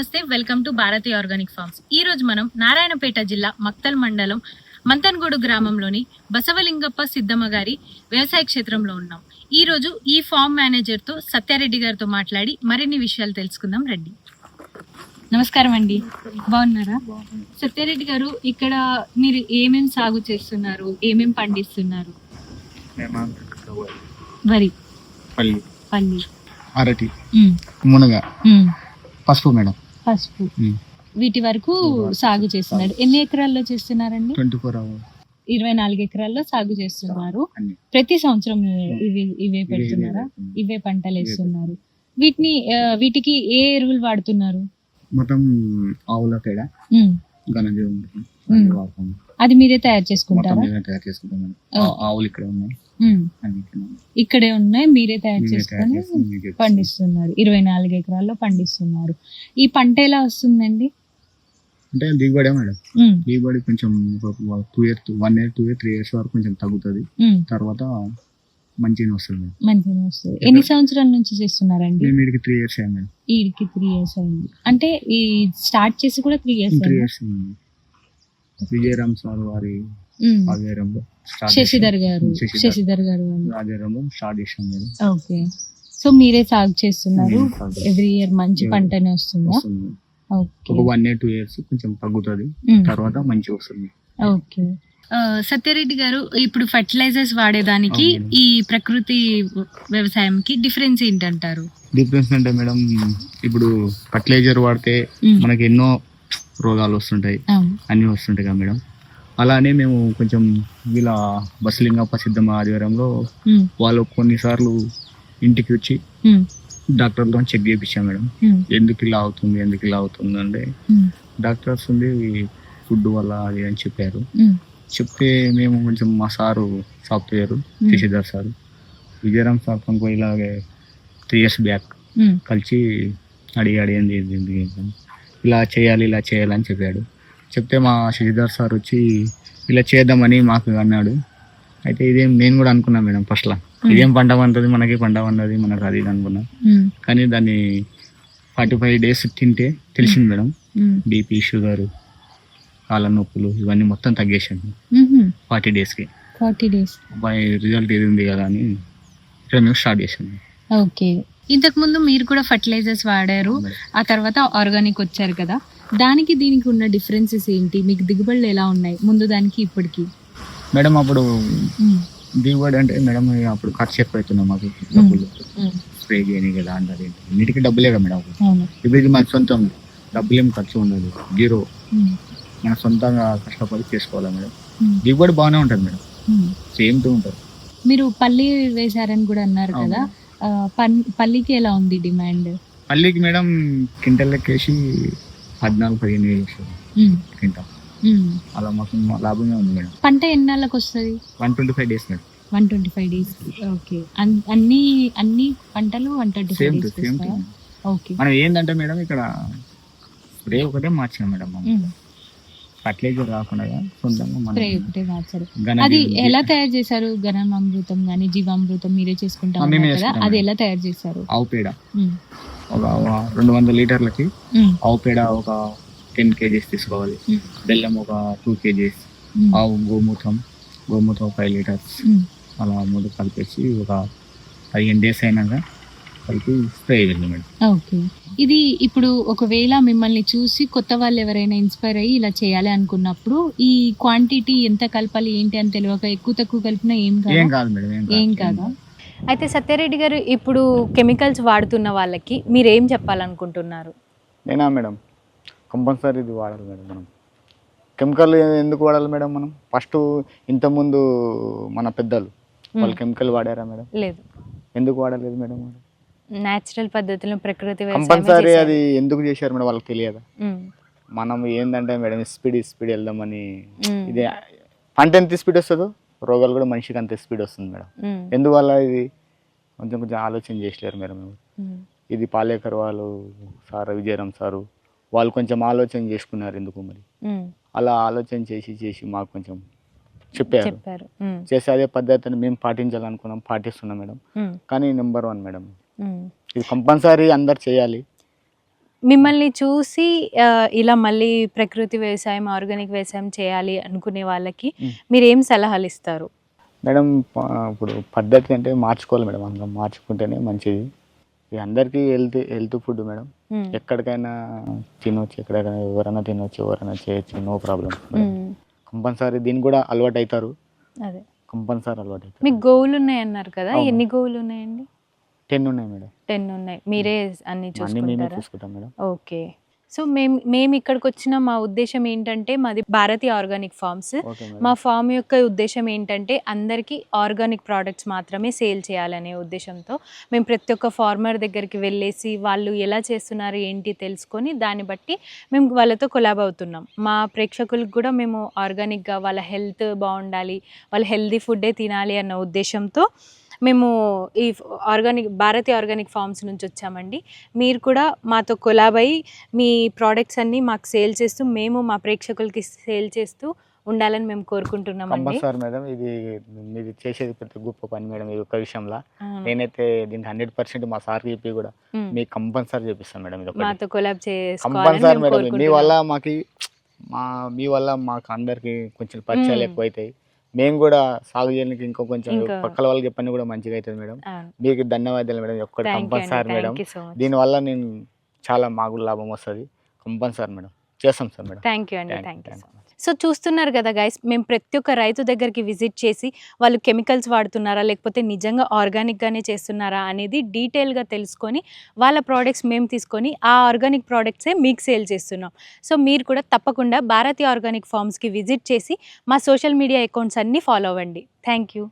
నమస్తే welcome to Bharathi organic farms. ఈ రోజు మనం నారాయణపేట జిల్లా మక్తల్ మండలం మంతన్గూడు గ్రామంలోని బసవలింగప్ప సిద్ధమ్మ గారి వ్యవసాయ క్షేత్రంలో ఉన్నాం. ఈ రోజు ఈ ఫార్మ్ మేనేజర్తో సత్యారెడ్డి గారితో మాట్లాడి మరిన్ని విషయాలు తెలుసుకుందాం. రండి. నమస్కారం అండి. బాగున్నారా? సత్యారెడ్డి గారు ఇక్కడ మీరు ఏమేం సాగు చేస్తున్నారు? ఏమేం పండిస్తున్నారు? వరి. పల్లి. పల్లి. అరటి. మునగ. పసుపు మేడం. పసుపు. వీటి వరకు సాగు చేస్తున్నారు. ఎన్ని ఎకరాల్లో చేస్తున్నారండి? ఇరవై నాలుగు ఎకరాల్లో సాగు చేస్తున్నారు. ప్రతి సంవత్సరం ఇవి ఇవే పెడుతున్నారా. ఇవే పంటలు వేస్తున్నారు. వీటిని వీటికి ఏ ఎరువులు వాడుతున్నారు? మొత్తం ఆవుల పేడ. అది మీరే తయారు చేసుకుంటారా? తయారు చేసుకుంటాం. ఆవులు ఇక్కడ ఉన్నాయి. ఇక్కడ ఉన్నాయి. మీరే తయారు చేసుకొని. పండిస్తున్నారు. ఇరవై నాలుగు ఎకరాల్లో పండిస్తున్నారు. ఈ పంట ఎలా వస్తుందండి? అంటే దిగుబడే మేడం. దిగుబడి కొంచెం two year one year two year three years వరకు కొంచెం తగ్గుతుంది. తర్వాత మంచిగా వస్తుంది మంచిగా వస్తుంది. ఎన్ని సంవత్సరాల నుంచి చేస్తున్నారండి? మేము వీడికి త్రీ ఇయర్స్ అయ్యాం మేడం. వీడికి త్రీ ఇయర్స్ అయింది. అంటే ఈ స్టార్ట్ చేసి కూడా three years three years Vijayaram sir వారి ఆధ్వర్యంలో శశిధర్ గారు శశిధర్. గారు వాళ్ళు ఆధ్వర్యంలో స్టార్ట్ చేసాం మేడం ఓకే సో మీరే సాగు చేస్తున్నారు. ఎవ్రీ ఇయర్ మంచి. పంటనే వస్తుందా ఒక వన్ ఇయర్ టూ ఇయర్స్ కొంచెం తగ్గుతుంది. తర్వాత మంచిగా వస్తుంది ఓకే సత్యరెడ్డి గారు ఇప్పుడు ఫర్టిలైజర్స్ వాడేదానికి. ఈ ప్రకృతి వ్యవసాయంకి డిఫరెన్స్ ఏంటంటారు డిఫరెన్స్ అంటే మేడం ఇప్పుడు ఫర్టిలైజర్ వాడితే. మనకి ఎన్నో రోగాలు వస్తుంటాయి. అన్నీ వస్తుంటాయి కదా మేడం అలానే మేము కొంచెం వీళ్ళ బసలింగప్ప సిద్ధమ్మ ఆధ్వర్యంలో. వాళ్ళు కొన్నిసార్లు ఇంటికి వచ్చి. డాక్టర్తో చెక్ చేయించాం మేడం. ఎందుకు ఇలా అవుతుంది ఎందుకు ఇలా అవుతుంది అంటే. డాక్టర్స్ ఉంది ఫుడ్ వల్ల అది అని చెప్పారు. చెప్తే మేము కొంచెం మా sir software. Shashidhar sir Vijayaram sir ఇలాగే త్రీ ఇయర్స్ బ్యాక్. కలిసి అడిగి అడిగింది అని. ఇలా చేయాలి ఇలా చేయాలని చెప్పాడు. చెప్తే మా శశిధర్ సార్ వచ్చి ఇలా చేద్దామని మాకు అన్నాడు. అయితే ఇదేం నేను కూడా అనుకున్నా మేడం ఫస్ట్లో ఇదేం పంట పండుతుంది మనకి పంట పండుతుంది మనకు అది అనుకున్నా. కానీ దాన్ని ఫార్టీ ఫైవ్ డేస్ తింటే తెలిసింది మేడం. బీపీ షుగర్ కాళ్ళ నొప్పులు ఇవన్నీ మొత్తం తగ్గేసాను. ఫార్టీ డేస్కి ఫార్టీ డేస్. అబ్బాయి రిజల్ట్ ఇది ఉంది కదా అని ఇక్కడ మేము స్టార్ట్ చేసాము ఓకే. ఇంతకు ముందు మీరు కూడా ఫర్టిలైజర్స్ వాడారు ఆ తర్వాత ఆర్గానిక్ వచ్చారు కదా. దానికి దీనికి ఉన్న డిఫరెన్సెస్ ఏంటి? మీకు దిగుబడులు ఎలా ఉన్నాయి? ముందు దానికి ఇప్పటికి. మేడం అప్పుడు. దిగుబడి అంటే మేడం అప్పుడు ఖర్చు ఎక్కువ అవుతున్నాం మాకు డబ్బులు. స్ప్రే చేయని కదా అంటే ఇంటికి డబ్బులే కదా మేడం ఇప్పుడు ఇది మాకు సొంతం. డబ్బులేం ఖర్చు ఉండదు. జీరో. మన సొంతంగా కష్టపడి చేసుకోవాలి మేడం. దిగుబడి బాగానే ఉంటుంది మేడం. సేమ్తో ఉంటుంది. మీరు పల్లి వేశారని కూడా అన్నారు కదా. పల్లికి ఎలా ఉంది డిమాండ్? పల్లికి మేడం క్వింటల్ లెక్కేసి పద్నాలుగు పదిహేను వేలు వస్తుంది. క్వింటల్. అలా మాకు లాభమే ఉంది మేడం. పంట ఎన్నాళ్ళకి వస్తుంది? One twenty five days madam. One twenty five days. Okay. అన్- అన్ని అన్ని పంటలు one twenty five days okay. మనం ఏంటంటే మేడం ఇక్కడ స్ప్రే ఒకటే మార్చాం మేడం. ఫర్టిలైజర్ సొంతంగా ఘన అది ఎలా తయారు చేశారు అమృతం గానీ జీవామృతం మీరే చేసుకుంటాం కదా అది. ఎలా తయారు చేశారు ఆవు పేడ. ఒక రెండు వందల లీటర్లకి. ఆవు పేడ ఒక టెన్ కేజీస్ తీసుకోవాలి. బెల్లం ఒక టూ కేజీస్. ఆవు గోమూత్రం గోమూత్రం ఫైవ్ లీటర్స్. అలా మూడు కలిపేసి ఒక పదిహేను డేస్ అయినాక కలిపి స్ప్రే చేయాలి మేడం. ఓకే. ఇది ఇప్పుడు ఒకవేళ మిమ్మల్ని చూసి కొత్త వాళ్ళు ఎవరైనా ఇన్స్పైర్ అయ్యి ఇలా చేయాలి అనుకున్నప్పుడు ఈ క్వాంటిటీ ఎంత కలపాలి ఏంటి అని తెలియక ఎక్కువ తక్కువ కలిపినా ఏం ఏం కాదు కాదు మేడం ఏం కాదా. అయితే సత్యారెడ్డి గారు ఇప్పుడు కెమికల్స్ వాడుతున్న వాళ్ళకి మీరు ఏం చెప్పాలనుకుంటున్నారు? నేనా మేడం? కంపల్సరీ ఇది వాడాలి మేడం మనం. కెమికల్ ఎందుకు వాడాలి మేడం మనం? ఫస్ట్ ఇంతకుముందు మన పెద్దలు వాళ్ళు కెమికల్ వాడారా మేడం? లేదు. ఎందుకు వాడలేదు మేడం న్యాచురల్ పద్ధతిలో ప్రకృతి కంపల్సరీ అది ఎందుకు చేశారు మేడం? వాళ్ళకి తెలియదా? మనం ఏంటంటే మేడం స్పీడ్ స్పీడ్ వెళ్దామని. ఇది పంట ఎంత స్పీడ్ వస్తుందో రోగాలు కూడా మనిషికి అంత స్పీడ్ వస్తుంది మేడం. ఎందువల్ల ఇది? కొంచెం కొంచెం ఆలోచన చేసలేరు మేడం ఇది పాలేకర్ వాళ్ళు సార్ విజయరామ్ సారు వాళ్ళు కొంచెం ఆలోచన చేసుకున్నారు ఎందుకు మరి? అలా ఆలోచన చేసి చేసి మాకు కొంచెం చెప్పారు. చేసి అదే పద్ధతిని మేము పాటించాలనుకున్నాం పాటిస్తున్నాం మేడం. కానీ నెంబర్ వన్ మేడం ఇది కంపల్సరీ అందరు చేయాలి. మిమ్మల్ని చూసి ఇలా మళ్ళీ ప్రకృతి వ్యవసాయం ఆర్గానిక్ వ్యవసాయం చేయాలి అనుకునే వాళ్ళకి మ్మ్. మీరు ఏం సలహాలు ఇస్తారు? మేడం ఇప్పుడు పద్ధతి అంటే మార్చుకోవాలి మేడం అందరం. మార్చుకుంటేనే మంచిది. ఇది అందరికీ హెల్త్ హెల్త్ ఫుడ్ మేడం. మ్మ్. ఎక్కడికైనా తినొచ్చు ఎక్కడికైనా ఎవరైనా తినొచ్చు ఎవరైనా చేయొచ్చు నో ప్రాబ్లం. కంపల్సరీ దీన్ని కూడా అలవాటు అవుతారు అదే. కంపల్సరీ అలవాటు అవుతారు మీకు గోవులు ఉన్నాయి అన్నారు కదా. ఎన్ని గోవులు ఉన్నాయండి టెన్ ఉన్నాయి మేడం. టెన్ ఉన్నాయి. మీరే అన్ని అన్ని మేమే చూసుకుంటారా చూసుకుంటాం మేడం. ఓకే. సో మేము మేము ఇక్కడికి వచ్చిన మా ఉద్దేశం ఏంటంటే మాది భారతీయ ఆర్గానిక్ ఫార్మ్స్. ఓకే మా మేడం ఫామ్ యొక్క ఉద్దేశం ఏంటంటే అందరికీ ఆర్గానిక్ ప్రోడక్ట్స్ మాత్రమే సేల్ చేయాలనే ఉద్దేశంతో మేము ప్రతి ఒక్క ఫార్మర్ దగ్గరికి వెళ్ళేసి వాళ్ళు ఎలా చేస్తున్నారు ఏంటి తెలుసుకొని దాన్ని బట్టి మేము వాళ్ళతో కొలాబ్ అవుతున్నాం. మా ప్రేక్షకులకు కూడా మేము ఆర్గానిక్గా వాళ్ళ హెల్త్ బాగుండాలి వాళ్ళ హెల్దీ ఫుడ్డే తినాలి అన్న ఉద్దేశంతో మేము ఈ ఆర్గానిక్ భారతీయ ఆర్గానిక్ ఫార్మ్స్ నుంచి వచ్చామండి మీరు కూడా మాతో కొలాబ్ అయ్యి మీ ప్రోడక్ట్స్ అన్నీ మాకు సేల్ చేస్తూ మేము మా ప్రేక్షకులకి సేల్ చేస్తూ ఉండాలని మేము కోరుకుంటున్నామండి కంపల్సరీ మేడం ఇది మీరు చేసేది పెద్ద గొప్ప పని మేడం ఇది ఒక విషయంలో. నేనైతే దీనికి హండ్రెడ్ పర్సెంట్ మా సార్ చెప్పి కూడా. మీకు కంపల్సరీ చేపిస్తాను మేడం ఇది మాతో కొలాబ్ కంపల్సరీ మేడం మీ కోరుకుంటున్నాం. వల్ల మాకు మా మీ వల్ల మాకు అందరికి కొంచెం పరిచయాలు. ఎక్కువ అవుతాయి మేము కూడా సాగు చేయడానికి ఇంకో కొంచెం పక్కల వాళ్ళకి చెప్పని కూడా మంచిగా అవుతుంది మేడం. మీకు ధన్యవాదాలు మేడం ఒక్కటి. Compulsory madam. దీనివల్ల నేను చాలా మాకు లాభం వస్తుంది. Compulsory madam. చేస్తాం సార్ మేడం. థ్యాంక్ యూ అండి. థ్యాంక్ యూ సో చూస్తున్నారు కదా గైస్ మేము ప్రతి ఒక్క రైతు దగ్గరికి విజిట్ చేసి వాళ్ళు కెమికల్స్ వాడుతున్నారా లేకపోతే నిజంగా ఆర్గానిక్గానే చేస్తున్నారా అనేది డీటెయిల్గా తెలుసుకొని వాళ్ళ ప్రోడక్ట్స్ మేము తీసుకొని ఆ ఆర్గానిక్ ప్రోడక్ట్సే మీకు సేల్ చేస్తున్నాం. సో మీరు కూడా తప్పకుండా భారతీయ ఆర్గానిక్ ఫార్మ్స్కి విజిట్ చేసి మా సోషల్ మీడియా అకౌంట్స్ అన్నీ ఫాలో అవ్వండి. Thank you